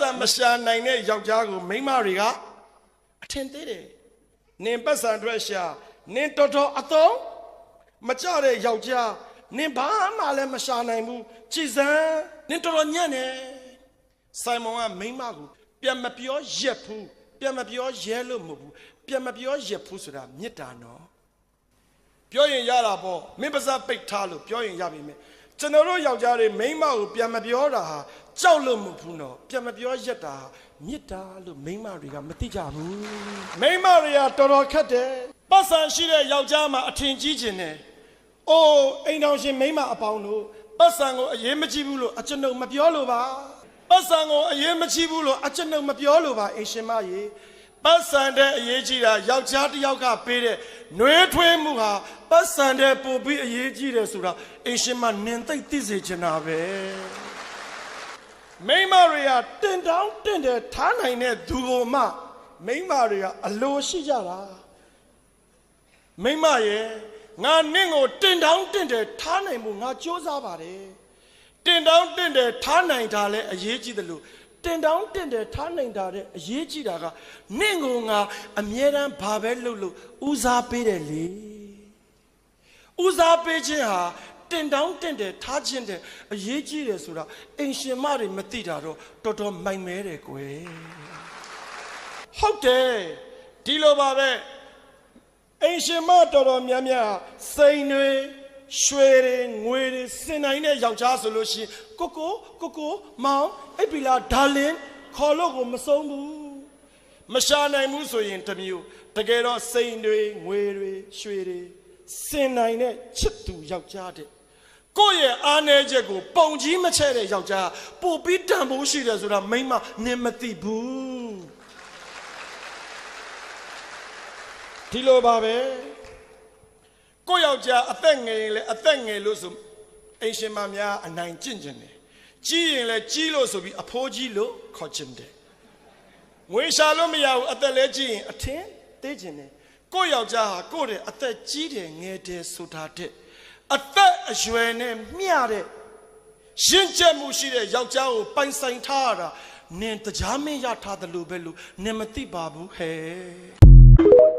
စံမရှာနိုင်တဲ့ယောက်ျားကိုမိန်းမတွေကအထင်သေးတယ်နင်ပတ်စံအတွက်ရှာနင်တော်တော်အသုံးမကြတဲ့ယောက်ျားနင်ဘာမှလည်းမရှာနိုင်ဘူးကြည်စမ်းနင်တော်တော်ညံ့နေဆိုင်မွန်ကမိန်းမကိုပြန်မပြောရက်ဘူးပြန်မပြောရဲလို့မဟုတ်ဘူးပြန်မပြောရက်ဘူးဆိုတာမေတ္တာနော်ပြောရင်ရတာပေါ့မင်းပါးစပ်ပိတ်ထားလို့ပြောရင်ရပြီမယ် ကျွန်တော်တို့ယောက်ျားတွေမိန်းမကိုပြန်မပြောတာဟာကြောက်လို့မဟုတ်ဘူးနော်ပြန်မပြောရက်တာဟာမေတ္တာလို့မိန်းမတွေကမသိကြဘူးမိန်းမတွေကတော်တော်ခက်တယ်ပတ်စံရှိတဲ့ယောက်ျားမှာအထင်ကြီးခြင်းနဲ့အိုးအိမ်တော်ရှင်မိန်းမအပေါင်းတို့ပတ်စံကိုအရေးမကြီးဘူးလို့အကျွန်ုပ်မပြောလို့ပါပတ်စံကိုအရေးမကြီးဘူးလို့အကျွန်ုပ်မပြောလို့ပါအိမ်ရှင်မကြီး ပတ်စံတဲ့အရေးကြီးတာယောက်ျားတစ်ယောက်ကပေးတဲ့နှွေးထွေးမှုဟာပတ်စံတဲ့ပို့ပြီးအရေးကြီးတယ်ဆိုတာအရှင်မနင်သိသိစေချင်တာပဲမိန်းမတွေကတင်တောင်းတင်တယ်ထားနိုင်တဲ့သူကိုမှမိန်းမတွေကအလိုရှိကြတာမိန်းမရဲ့ငါနင့်ကိုတင်တောင်းတင်တယ်ထားနိုင်မှုငါစူးစမ်းပါတယ်တင်တောင်းတင်တယ်ထားနိုင်တာလဲအရေးကြီးတယ်လို့ တင်တောင်းတင်တယ်ထားနိုင်တာတဲ့အရေးကြီးတာကနင့်ကိုငါအမြဲတမ်းဘာပဲလုပ်လို့ဦးစားပေးတယ်လေဦးစားပေးခြင်းဟာတင်တောင်းတင်တယ်ထားခြင်းတဲ့အရေးကြီးတယ်ဆိုတာအင်ရှင်မတွေမသိတာတော့တော်တော်မိုက်မဲတယ်ကွယ်ဟုတ်တယ်ဒီလိုပါပဲအိမ်ရှင်မတော်တော်များများစိန်တွေ ရွှေတွေငွေတွေစင်နိုင်တဲ့ယောက်ျားဆိုလို့ရှိရင်ကိုကိုကိုကိုမောင်အိပ်ပီလာဒါလင်ခေါ်လို့ကိုမဆုံးဘူးမရှာနိုင်ဘူးဆိုရင်တစ်မျိုးတကယ်တော့စိန်တွေငွေတွေရွှေတွေစင်နိုင်တဲ့ချစ်သူယောက်ျားတဲ့ကိုယ့်ရဲ့အားနည်းချက်ကိုပုံကြီးမချဲ့တဲ့ယောက်ျားပို့ပြီးတန်ဖိုးရှိတယ်ဆိုတာမိမနင်မသိဘူးဒီလိုပါပဲ ကိုယ့်ယောက်ျားအသက်ငယ်ရင်လည်းအသက်ငယ်လို့ဆိုအိမ်ရှင်မများအနိုင်ကျင့်ကျင်တယ်ကြီးရင်လည်းကြီးလို့ဆိုပြီးအဖိုးကြီးလို့ခေါ်ကျင်တယ်ငွေရှာလို့မရဘူးအသက်လည်းကြီးရင်အထင်သေးကျင်တယ်ကိုယ့်ယောက်ျားဟာကိုယ့်တဲ့အသက်ကြီးတယ်ငယ်တယ်ဆိုတာတဲ့အသက်အရွယ်နဲ့မျှတဲ့ရင့်ကျက်မှုရှိတဲ့ယောက်ျားကိုပိုင်ဆိုင်ထားရတာနင်တရားမင်းရထားတယ်လို့ပဲလို့နင်မသိပါဘူးဟဲ့